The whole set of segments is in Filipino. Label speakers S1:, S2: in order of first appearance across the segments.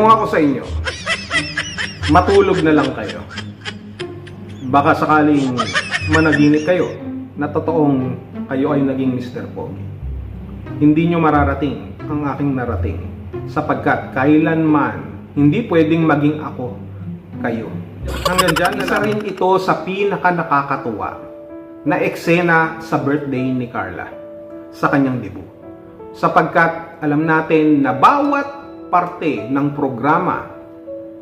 S1: Kung ako sa inyo, matulog na lang kayo. Baka sakaling managinip kayo na totoong kayo ay naging Mr. Pogi. Hindi nyo mararating ang aking narating sapagkat kailanman hindi pwedeng maging ako kayo. Hanggang dyan, isa rin ito sa pinaka nakakatuwa na eksena sa birthday ni Carla sa kanyang debut. Sapagkat alam natin na bawat parte ng programa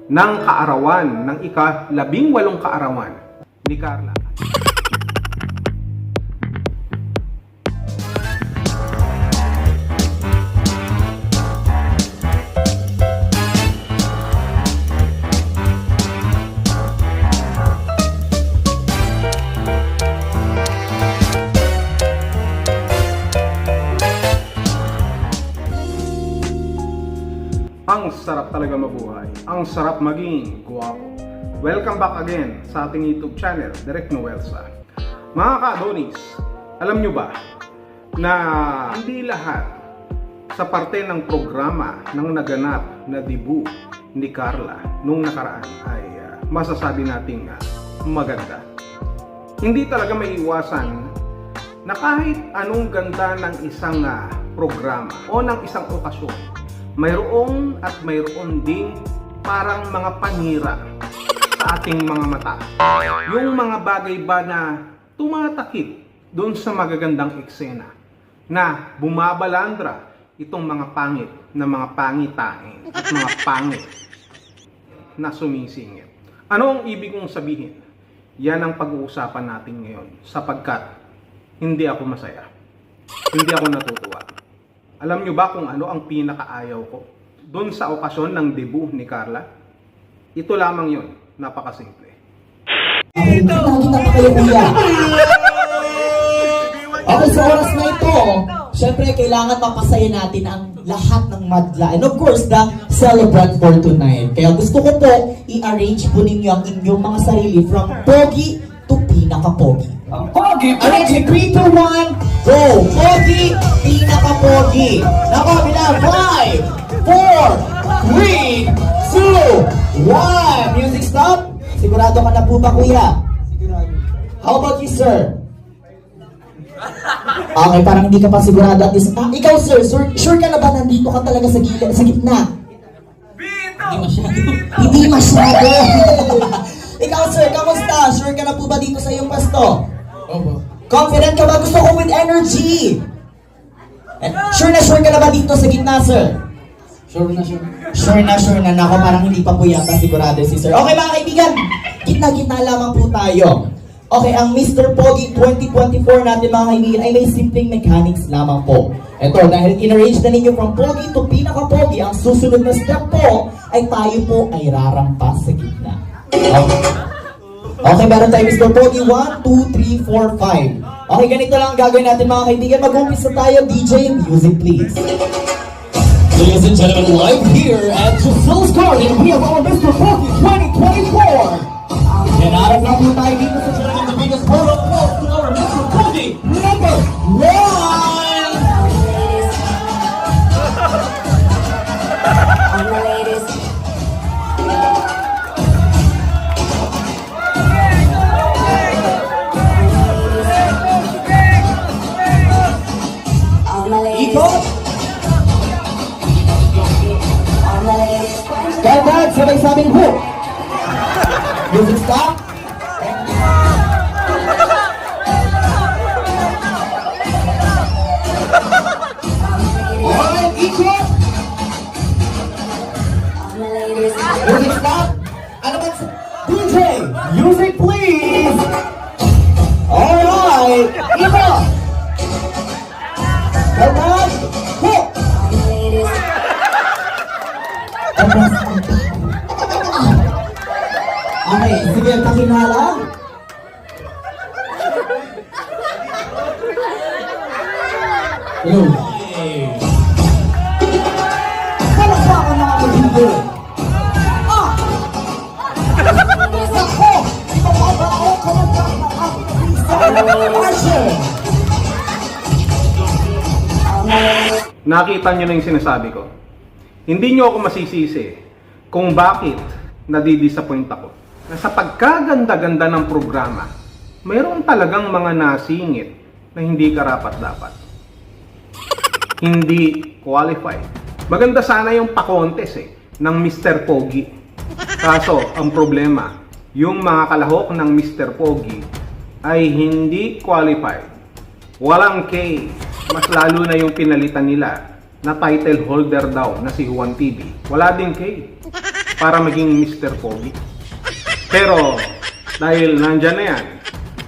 S1: ng kaarawan, ng ika-labing walong kaarawan ni Carla. Sarap talaga mabuhay. Ang sarap maging guwapo. Welcome back again sa ating YouTube channel, Direct Noelsa. Mga ka-Adonis, alam nyo ba na hindi lahat sa parte ng programa ng naganap na debut ni Carla nung nakaraan ay ah, masasabi nating ah, maganda. Hindi talaga may iwasan na kahit anong ganda ng isang ah, programa o ng isang okasyon, mayroong at mayroon ding parang mga panira sa ating mga mata. Yung mga bagay ba na tumatakip doon sa magagandang eksena na bumabalandra itong mga pangit na mga pangitain at mga pangit na sumisingit. Ano ang ibig kong sabihin? Yan ang pag-uusapan natin ngayon sapagkat hindi ako masaya. Hindi ako natutuwa. Alam nyo ba kung ano ang pinakaayaw ko? Doon sa okasyon ng debut ni Carla? Ito lamang yon, napakasimple.
S2: Okay, nakita pa kayo sa oras na ito, syempre kailangan mapasaya natin ang lahat ng madla. And of course, the celebrant for tonight. Kaya gusto ko po i-arrange po ninyo ang inyong mga sarili from pogi to pinaka-pogi.
S3: Pogi,
S2: Arrange in 3, 2, 1, go! Pogi, pinaka-pogi. Nako, bilang 5, 4, 3, 2, 1. Music stop. Sigurado ka na po ba, kuya? How about you, sir? Okay, parang hindi ka pa sigurado at least. Ah, ikaw, sir, sure, sure ka na ba nandito ka talaga sa gilid, sa gitna? Hindi masyado. Hindi masyado. ikaw, sir, kamusta? Sure ka na po ba dito sa iyong pasto?
S3: Opo.
S2: Confident ka ba? Gusto ko with energy. Eh, Sure na sure ka na ba dito sa gitna, sir?
S3: Sure na sure.
S2: Sure na sure na nako, parang hindi pa po yata sigurado si sir. Okay mga kaibigan, gitna-gitna lamang po tayo. Okay, ang Mr. Pogi 2024 natin mga kaibigan ay may simpleng mechanics lamang po. Ito, dahil in-arrange na ninyo from Pogi to pinaka-Pogi, ang susunod na step po ay tayo po ay rarampas sa gitna. Okay. Okay, meron tayo Mr. Pogi. 1, 2, 3, 4, 5. Okay, ganito lang ang gagawin natin mga kaibigan. Mag-umpisa tayo. DJ, music please.
S3: Ladies and gentlemen, live here at Giselle's Garden, we have our Mr. Pogi 2024. And out of
S2: Lang po tayo dito sa
S3: the biggest round
S2: Okay, sige, pakinala. Hello. Palakpakan mga kaibigan. Ah! Nako! Ibababa ako kumanta ng.
S1: Nakita nyo na yung sinasabi ko. Hindi nyo ako masisisi kung bakit nadidisappoint ako. Na sa pagkaganda-ganda ng programa, mayroon talagang mga nasingit na hindi karapat-dapat. Hindi qualified. Maganda sana yung pa-contest eh, ng Mr. Pogi. Kaso, ang problema, yung mga kalahok ng Mr. Pogi ay hindi qualified. Walang K. Mas lalo na yung pinalitan nila na title holder daw na si Juan TV. Wala din K para maging Mr. Pogi. Pero dahil nandyan na yan,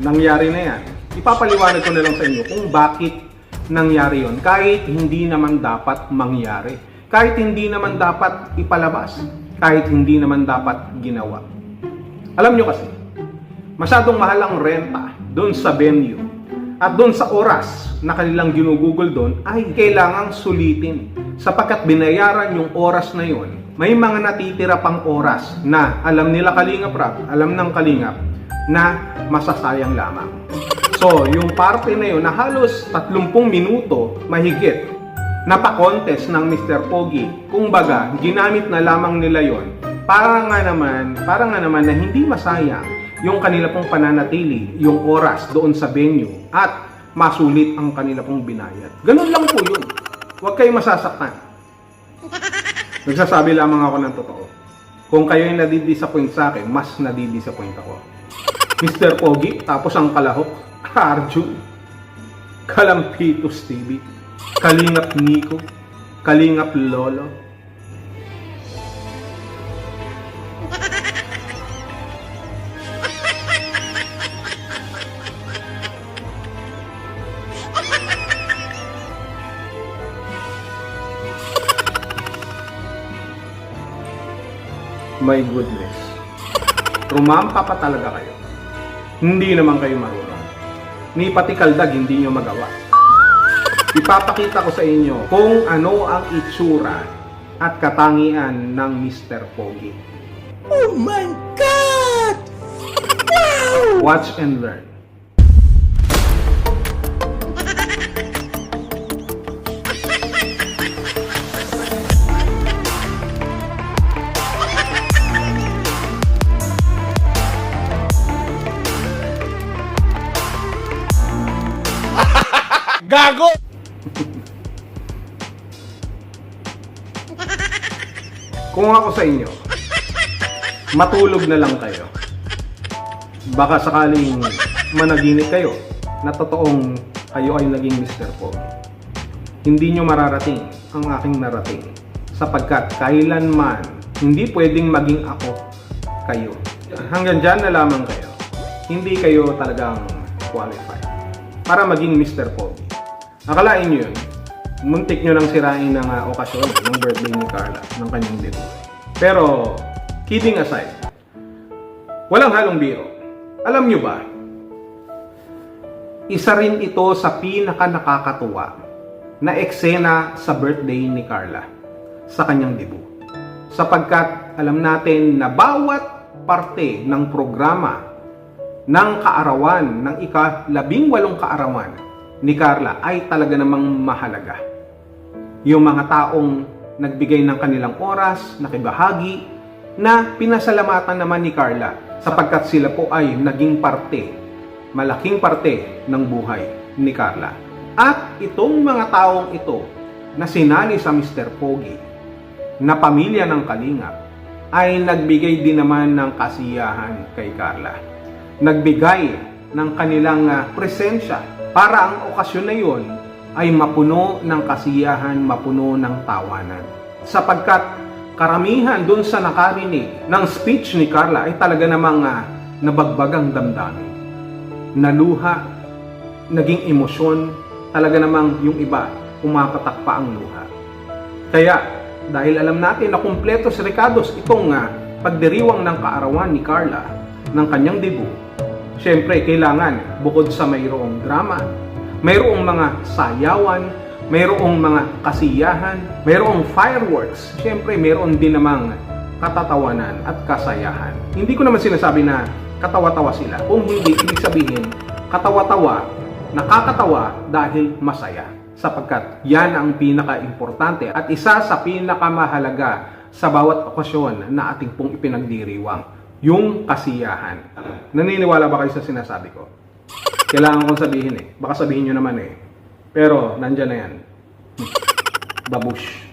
S1: nangyari na yan, ipapaliwanag ko na lang sa inyo kung bakit nangyari yon kahit hindi naman dapat mangyari. Kahit hindi naman dapat ipalabas. Kahit hindi naman dapat ginawa. Alam nyo kasi, masyadong mahal ang renta doon sa venue at doon sa oras na kanilang ginugugol doon ay kailangang sulitin sapagkat binayaran yung oras na yon may mga natitira pang oras na alam nila Kalingap Rap, alam ng Kalingap na masasayang lamang. So, yung parte na yun na halos 30 minuto mahigit na pa-contest ng Mr. Pogi, kung baga, ginamit na lamang nila yon para nga naman, para nga naman na hindi masayang yung kanila pong pananatili, yung oras doon sa venue at masulit ang kanila pong binayad. Ganun lang po yun. Huwag kayo masasaktan. Nagsasabi lamang ako ng totoo. Kung kayo ay nadidisappoint sa akin, mas nadidisappoint ako. Mr. Pogi, tapos ang kalahok, Arjun, Kalampitos TV, Kalingap Nico, Kalingap Lolo, My goodness. Rumampa pa talaga kayo. Hindi naman kayo marunong. Ni pati kaldag hindi nyo magawa. Ipapakita ko sa inyo kung ano ang itsura at katangian ng Mr. Pogi.
S2: Oh my God!
S1: Watch and learn.
S3: Gago!
S1: Kung ako sa inyo, matulog na lang kayo. Baka sakaling managinip kayo na totoong kayo ay naging Mr. Pogi. Hindi nyo mararating ang aking narating sapagkat kailanman hindi pwedeng maging ako kayo. Hanggang dyan na lamang kayo. Hindi kayo talagang qualified para maging Mr. Pogi. Akalain nyo yun, muntik nyo lang sirain ng ah, okasyon ng birthday ni Carla, ng kanyang debut. Pero, kidding aside, walang halong biro. Alam nyo ba, isa rin ito sa pinaka nakakatuwa na eksena sa birthday ni Carla sa kanyang debut. Sapagkat alam natin na bawat parte ng programa ng kaarawan, ng ika-labing walong kaarawan ni Carla ay talaga namang mahalaga. Yung mga taong nagbigay ng kanilang oras, nakibahagi, na pinasalamatan naman ni Carla sapagkat sila po ay naging parte, malaking parte ng buhay ni Carla. At itong mga taong ito na sinali sa Mr. Pogi, na pamilya ng Kalingap, ay nagbigay din naman ng kasiyahan kay Carla. Nagbigay ng kanilang ah, presensya para ang okasyon na yon ay mapuno ng kasiyahan, mapuno ng tawanan. Sapagkat karamihan dun sa nakarinig ng speech ni Carla ay talaga namang ah, nabagbagang damdamin. Naluha, naging emosyon, talaga namang yung iba, umapatak pa ang luha. Kaya, dahil alam natin na kumpleto si Ricardos itong uh, pagdiriwang ng kaarawan ni Carla ng kanyang debut, syempre kailangan bukod sa mayroong drama, mayroong mga sayawan, mayroong mga kasiyahan, mayroong fireworks, syempre mayroon din namang katatawanan at kasayahan. Hindi ko naman sinasabi na katawa-tawa sila. Kung hindi, ibig sabihin, katawa-tawa, nakakatawa dahil masaya. Sapagkat yan ang pinaka-importante at isa sa pinakamahalaga sa bawat okasyon na ating pong ipinagdiriwang, yung kasiyahan. Naniniwala ba kayo sa sinasabi ko? Kailangan kong sabihin eh. Baka sabihin nyo naman eh. Pero, nandyan na yan. Babush.